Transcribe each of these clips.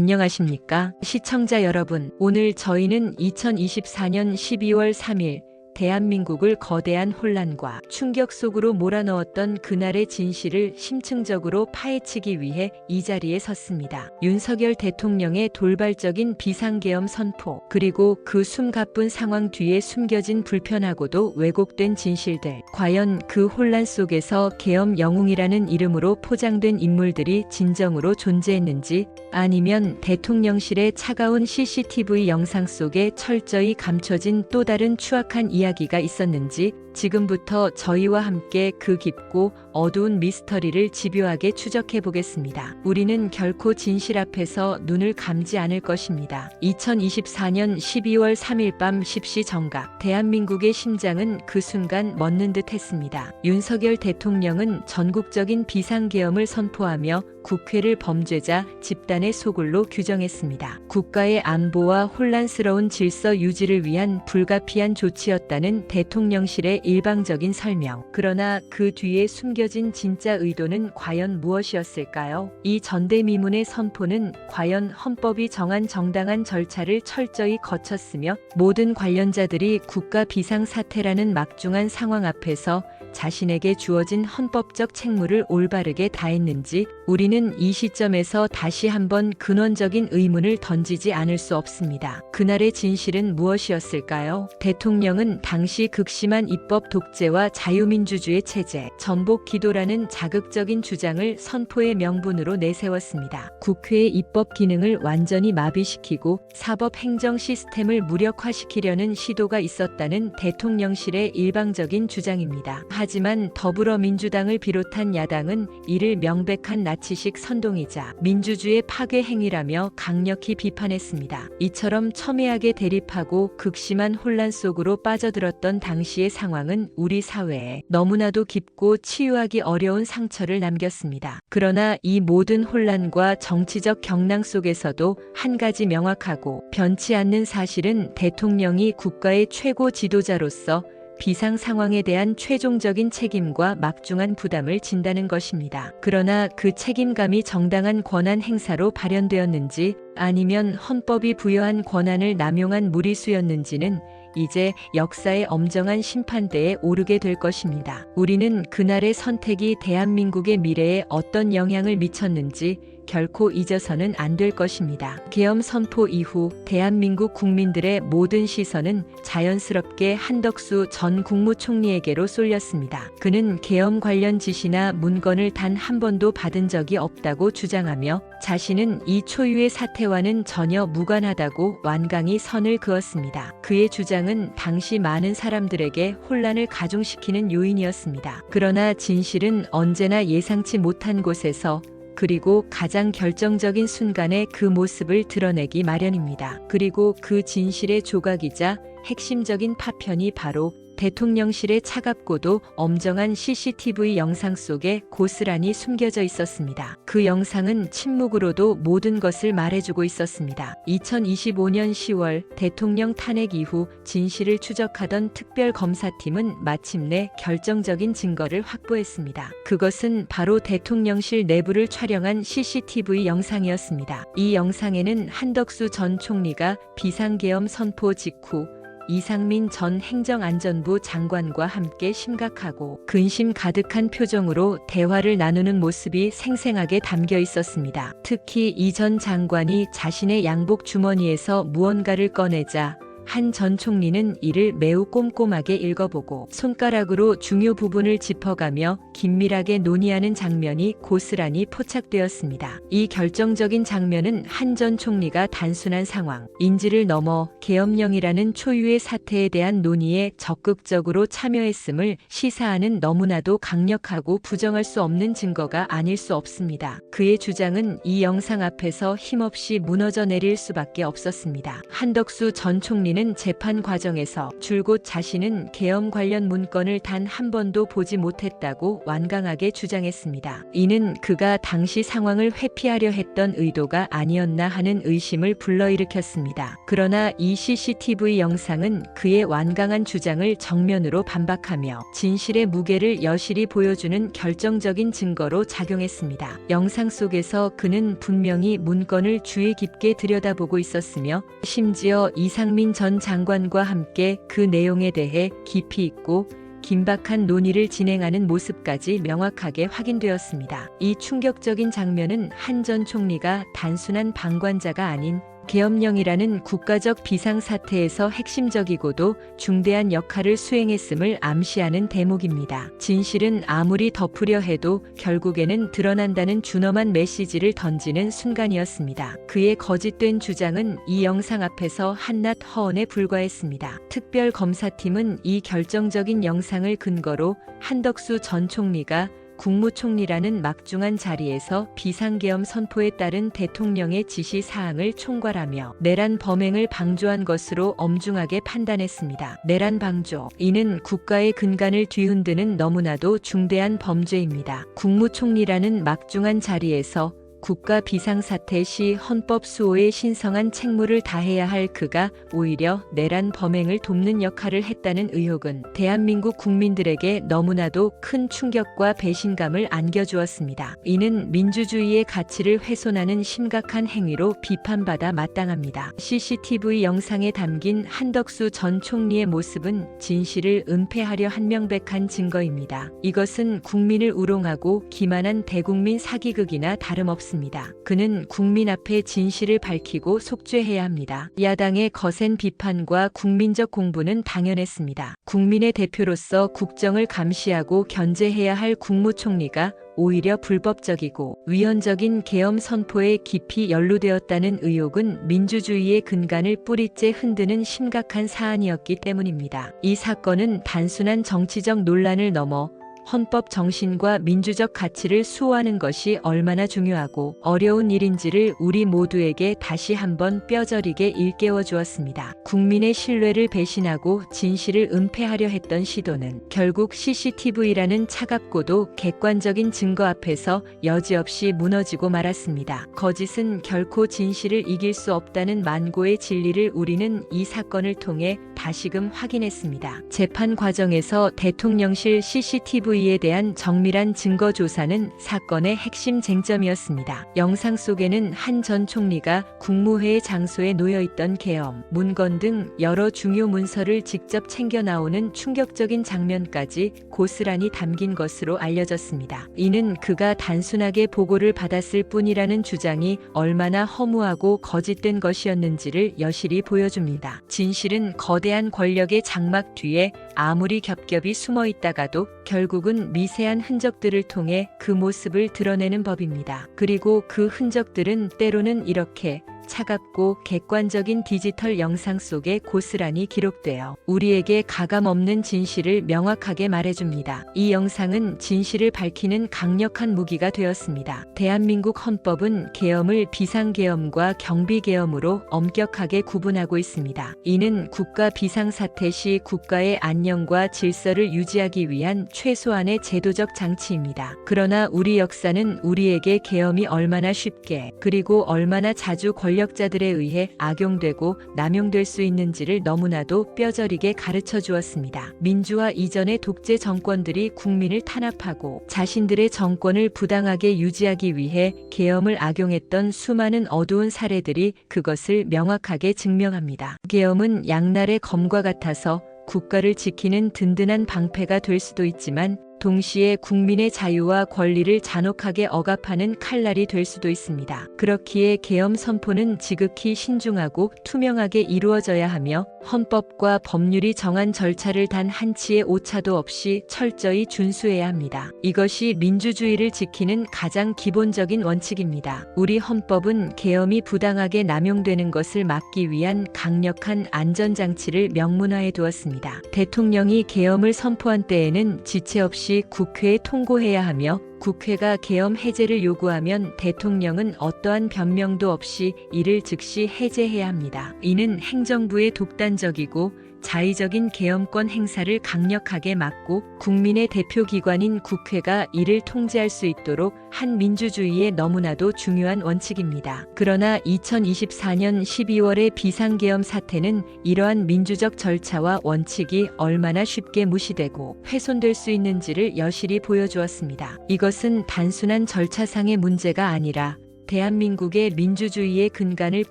안녕하십니까? 시청자 여러분, 오늘 저희는 2024년 12월 3일 대한민국을 거대한 혼란과 충격 속으로 몰아넣었던 그날의 진실을 심층적으로 파헤치기 위해 이 자리에 섰습니다. 윤석열 대통령의 돌발적인 비상계엄 선포, 그리고 그 숨가쁜 상황 뒤에 숨겨진 불편하고도 왜곡된 진실들. 과연 그 혼란 속에서 계엄 영웅이라는 이름으로 포장된 인물들이 진정으로 존재했는지, 아니면 대통령실의 차가운 CCTV 영상 속에 철저히 감춰진 또 다른 추악한 이야기 가 있었는지 지금부터 저희와 함께 그 깊고 어두운 미스터리를 집요하게 추적해 보겠습니다. 우리는 결코 진실 앞에서 눈을 감지 않을 것입니다. 2024년 12월 3일 밤 10시 정각 대한민국의 심장은 그 순간 멎는 듯 했습니다. 윤석열 대통령은 전국적인 비상계엄을 선포하며 국회를 범죄자 집단의 소굴로 규정했습니다. 국가의 안보와 혼란스러운 질서 유지를 위한 불가피한 조치였다는 대통령실의 일방적인 설명. 그러나 그 뒤에 숨겨진 진짜 의도는 과연 무엇이었을까요? 이 전대미문의 선포는 과연 헌법이 정한 정당한 절차를 철저히 거쳤으며 모든 관련자들이 국가 비상사태라는 막중한 상황 앞에서 자신에게 주어진 헌법적 책무를 올바르게 다했는지 우리는 이 시점에서 다시 한번 근원적인 의문을 던지지 않을 수 없습니다. 그날의 진실은 무엇이었을까요? 대통령은 당시 극심한 입법 독재와 자유민주주의 체제, 전복 기도라는 자극적인 주장을 선포의 명분으로 내세웠습니다. 국회의 입법 기능을 완전히 마비시키고 사법 행정 시스템을 무력화시키려는 시도가 있었다는 대통령실의 일방적인 주장입니다. 하지만 더불어민주당을 비롯한 야당은 이를 명백한 나치식 선동이자 민주주의 파괴 행위라며 강력히 비판했습니다. 이처럼 첨예하게 대립하고 극심한 혼란 속으로 빠져들었던 당시의 상황은 우리 사회에 너무나도 깊고 치유하기 어려운 상처를 남겼습니다. 그러나 이 모든 혼란과 정치적 경랑 속에서도 한 가지 명확하고 변치 않는 사실은 대통령이 국가의 최고 지도자로서 비상 상황에 대한 최종적인 책임과 막중한 부담을 진다는 것입니다. 그러나 그 책임감이 정당한 권한 행사로 발현되었는지 아니면 헌법이 부여한 권한을 남용한 무리수였는지는 이제 역사의 엄정한 심판대에 오르게 될 것입니다. 우리는 그날의 선택이 대한민국의 미래에 어떤 영향을 미쳤는지 결코 잊어서는 안 될 것입니다. 계엄 선포 이후 대한민국 국민들의 모든 시선은 자연스럽게 한덕수 전 국무총리에게로 쏠렸습니다. 그는 계엄 관련 지시나 문건을 단 한 번도 받은 적이 없다고 주장하며 자신은 이 초유의 사태와는 전혀 무관하다고 완강히 선을 그었습니다. 그의 주장은 당시 많은 사람들에게 혼란을 가중시키는 요인이었습니다. 그러나 진실은 언제나 예상치 못한 곳에서 그리고 가장 결정적인 순간에 그 모습을 드러내기 마련입니다. 그리고 그 진실의 조각이자 핵심적인 파편이 바로 대통령실의 차갑고도 엄정한 CCTV 영상 속에 고스란히 숨겨져 있었습니다. 그 영상은 침묵으로도 모든 것을 말해주고 있었습니다. 2025년 10월 대통령 탄핵 이후 진실을 추적하던 특별검사팀은 마침내 결정적인 증거를 확보했습니다. 그것은 바로 대통령실 내부를 촬영한 CCTV 영상이었습니다. 이 영상에는 한덕수 전 총리가 비상계엄 선포 직후 이상민 전 행정안전부 장관과 함께 심각하고 근심 가득한 표정으로 대화를 나누는 모습이 생생하게 담겨 있었습니다. 특히 이 전 장관이 자신의 양복 주머니에서 무언가를 꺼내자 한 전 총리는 이를 매우 꼼꼼하게 읽어보고 손가락으로 중요 부분을 짚어가며 긴밀하게 논의하는 장면이 고스란히 포착되었습니다. 이 결정적인 장면은 한 전 총리가 단순한 상황, 인지를 넘어 계엄령이라는 초유의 사태에 대한 논의에 적극적으로 참여했음을 시사하는 너무나도 강력하고 부정할 수 없는 증거가 아닐 수 없습니다. 그의 주장은 이 영상 앞에서 힘없이 무너져 내릴 수밖에 없었습니다. 한덕수 전 총리는 씨는 재판 과정에서 줄곧 자신은 계엄 관련 문건을 단 한 번도 보지 못했다고 완강하게 주장했습니다. 이는 그가 당시 상황을 회피하려 했던 의도가 아니었나 하는 의심을 불러일으켰습니다. 그러나 이 CCTV 영상은 그의 완강한 주장을 정면으로 반박하며 진실의 무게를 여실히 보여주는 결정적인 증거로 작용했습니다. 영상 속에서 그는 분명히 문건을 주의 깊게 들여다보고 있었으며 심지어 이상민 전 장관과 함께 그 내용에 대해 깊이 있고 긴박한 논의를 진행하는 모습까지 명확하게 확인되었습니다. 이 충격적인 장면은 한 전 총리가 단순한 방관자가 아닌 계엄령이라는 국가적 비상사태에서 핵심적이고도 중대한 역할을 수행했음을 암시하는 대목입니다. 진실은 아무리 덮으려 해도 결국에는 드러난다는 준엄한 메시지를 던지는 순간이었습니다. 그의 거짓된 주장은 이 영상 앞에서 한낱 허언에 불과했습니다. 특별 검사팀은 이 결정적인 영상을 근거로 한덕수 전 총리가 국무총리라는 막중한 자리에서 비상계엄 선포에 따른 대통령의 지시 사항을 총괄하며 내란 범행을 방조한 것으로 엄중하게 판단했습니다. 내란 방조. 이는 국가의 근간을 뒤흔드는 너무나도 중대한 범죄입니다. 국무총리라는 막중한 자리에서 국가 비상사태 시 헌법 수호에 신성한 책무를 다해야 할 그가 오히려 내란 범행을 돕는 역할을 했다는 의혹은 대한민국 국민들에게 너무나도 큰 충격과 배신감을 안겨주었습니다. 이는 민주주의의 가치를 훼손하는 심각한 행위로 비판받아 마땅합니다. CCTV 영상에 담긴 한덕수 전 총리의 모습은 진실을 은폐하려 한 명백한 증거입니다. 이것은 국민을 우롱하고 기만한 대국민 사기극이나 다름없습니다. 있습니다. 그는 국민 앞에 진실을 밝히고 속죄해야 합니다. 야당의 거센 비판과 국민적 공분은 당연했습니다. 국민의 대표로서 국정을 감시하고 견제해야 할 국무총리가 오히려 불법적이고 위헌적인 계엄 선포에 깊이 연루되었다는 의혹은 민주주의의 근간을 뿌리째 흔드는 심각한 사안이었기 때문입니다. 이 사건은 단순한 정치적 논란을 넘어 헌법 정신과 민주적 가치를 수호하는 것이 얼마나 중요하고 어려운 일인지를 우리 모두에게 다시 한번 뼈저리게 일깨워 주었습니다. 국민의 신뢰를 배신하고 진실을 은폐하려 했던 시도는 결국 CCTV라는 차갑고도 객관적인 증거 앞에서 여지없이 무너지고 말았습니다. 거짓은 결코 진실을 이길 수 없다는 만고의 진리를 우리는 이 사건을 통해 다시금 확인했습니다. 재판 과정에서 대통령실 CCTV 에 대한 정밀한 증거 조사는 사건의 핵심 쟁점이었습니다. 영상 속에는 한 전 총리가 국무회의 장소에 놓여 있던 계엄, 문건 등 여러 중요 문서를 직접 챙겨 나오는 충격적인 장면까지 고스란히 담긴 것으로 알려졌습니다. 이는 그가 단순하게 보고를 받았을 뿐이라는 주장이 얼마나 허무하고 거짓된 것이었는지를 여실히 보여줍니다. 진실은 거대한 권력의 장막 뒤에 아무리 겹겹이 숨어 있다가도 결국은 미세한 흔적들을 통해 그 모습을 드러내는 법입니다. 그리고 그 흔적들은 때로는 이렇게 차갑고 객관적인 디지털 영상 속에 고스란히 기록되어 우리에게 가감 없는 진실을 명확하게 말해줍니다. 이 영상은 진실을 밝히는 강력한 무기가 되었습니다. 대한민국 헌법은 계엄을 비상계엄과 경비계엄으로 엄격하게 구분하고 있습니다. 이는 국가 비상사태 시 국가의 안녕과 질서를 유지하기 위한 최소한의 제도적 장치입니다. 그러나 우리 역사는 우리에게 계엄이 얼마나 쉽게 그리고 얼마나 자주 권력 권력자들에 의해 악용되고 남용될 수 있는지를 너무나도 뼈저리게 가르쳐 주었습니다. 민주화 이전의 독재 정권들이 국민을 탄압하고 자신들의 정권을 부당하게 유지하기 위해 계엄을 악용했던 수많은 어두운 사례들이 그것을 명확하게 증명합니다. 계엄은 양날의 검과 같아서 국가를 지키는 든든한 방패가 될 수도 있지만 동시에 국민의 자유와 권리를 잔혹하게 억압하는 칼날이 될 수도 있습니다. 그렇기에 계엄 선포는 지극히 신중하고 투명하게 이루어져야 하며 헌법과 법률이 정한 절차를 단 한치의 오차도 없이 철저히 준수해야 합니다. 이것이 민주주의를 지키는 가장 기본적인 원칙입니다. 우리 헌법은 계엄이 부당하게 남용되는 것을 막기 위한 강력한 안전장치를 명문화해 두었습니다. 대통령이 계엄을 선포한 때에는 지체 없이 국회에 통고해야 하며 국회가 계엄 해제를 요구하면 대통령은 어떠한 변명도 없이 이를 즉시 해제해야 합니다. 이는 행정부의 독단적이고 자의적인 계엄권 행사를 강력하게 막고 국민의 대표 기관인 국회가 이를 통제할 수 있도록 한 민주주의의 너무나도 중요한 원칙입니다. 그러나 2024년 12월의 비상계엄 사태는 이러한 민주적 절차와 원칙이 얼마나 쉽게 무시되고 훼손될 수 있는지를 여실히 보여주었습니다. 이것은 단순한 절차상의 문제가 아니라 대한민국의 민주주의의 근간을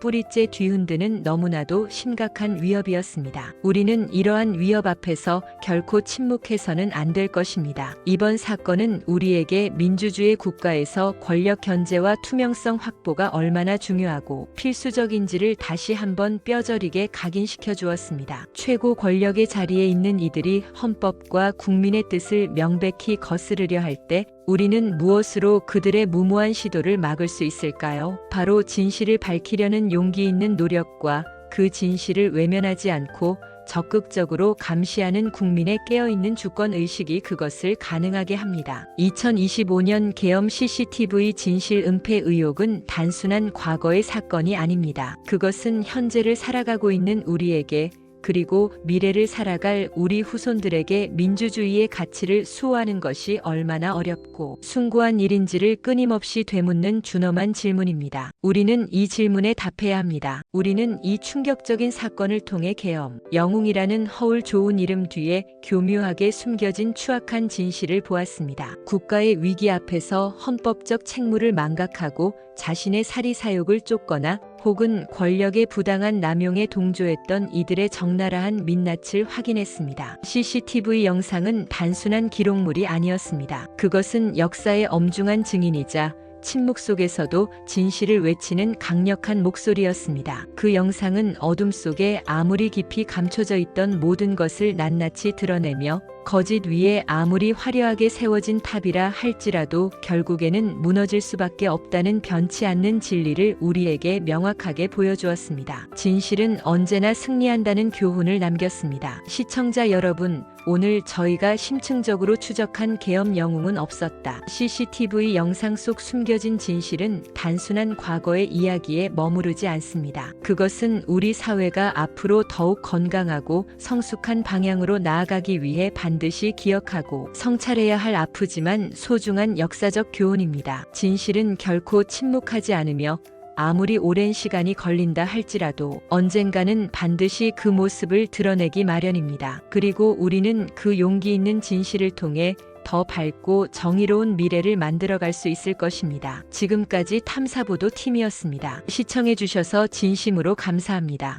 뿌리째 뒤흔드는 너무나도 심각한 위협이었습니다. 우리는 이러한 위협 앞에서 결코 침묵해서는 안 될 것입니다. 이번 사건은 우리에게 민주주의 국가에서 권력 견제와 투명성 확보가 얼마나 중요하고 필수적인지를 다시 한번 뼈저리게 각인시켜 주었습니다. 최고 권력의 자리에 있는 이들이 헌법과 국민의 뜻을 명백히 거스르려 할 때 우리는 무엇으로 그들의 무모한 시도를 막을 수 있을까요? 바로 진실을 밝히려는 용기 있는 노력과 그 진실을 외면하지 않고 적극적으로 감시하는 국민의 깨어있는 주권 의식이 그것을 가능하게 합니다. 2025년 계엄 CCTV 진실 은폐 의혹은 단순한 과거의 사건이 아닙니다. 그것은 현재를 살아가고 있는 우리에게 그리고 미래를 살아갈 우리 후손들에게 민주주의의 가치를 수호하는 것이 얼마나 어렵고 숭고한 일인지를 끊임없이 되묻는 준엄한 질문입니다. 우리는 이 질문에 답해야 합니다. 우리는 이 충격적인 사건을 통해 계엄, 영웅이라는 허울 좋은 이름 뒤에 교묘하게 숨겨진 추악한 진실을 보았습니다. 국가의 위기 앞에서 헌법적 책무를 망각하고 자신의 사리 사욕을 쫓거나 혹은 권력의 부당한 남용에 동조했던 이들의 적나라한 민낯을 확인했습니다. CCTV 영상은 단순한 기록물이 아니었습니다. 그것은 역사의 엄중한 증인이자 침묵 속에서도 진실을 외치는 강력한 목소리였습니다. 그 영상은 어둠 속에 아무리 깊이 감춰져 있던 모든 것을 낱낱이 드러내며 거짓 위에 아무리 화려하게 세워진 탑이라 할지라도 결국에는 무너질 수밖에 없다는 변치 않는 진리를 우리에게 명확하게 보여주었습니다. 진실은 언제나 승리한다는 교훈을 남겼습니다. 시청자 여러분, 오늘 저희가 심층적으로 추적한 계엄 영웅은 없었다. CCTV 영상 속 숨겨진 진실은 단순한 과거의 이야기에 머무르지 않습니다. 그것은 우리 사회가 앞으로 더욱 건강하고 성숙한 방향으로 나아가기 위해 반드시 기억하고 성찰해야 할 아프지만 소중한 역사적 교훈입니다. 진실은 결코 침묵하지 않으며 아무리 오랜 시간이 걸린다 할지라도 언젠가는 반드시 그 모습을 드러내기 마련입니다. 그리고 우리는 그 용기 있는 진실을 통해 더 밝고 정의로운 미래를 만들어갈 수 있을 것입니다. 지금까지 탐사보도 팀이었습니다. 시청해주셔서 진심으로 감사합니다.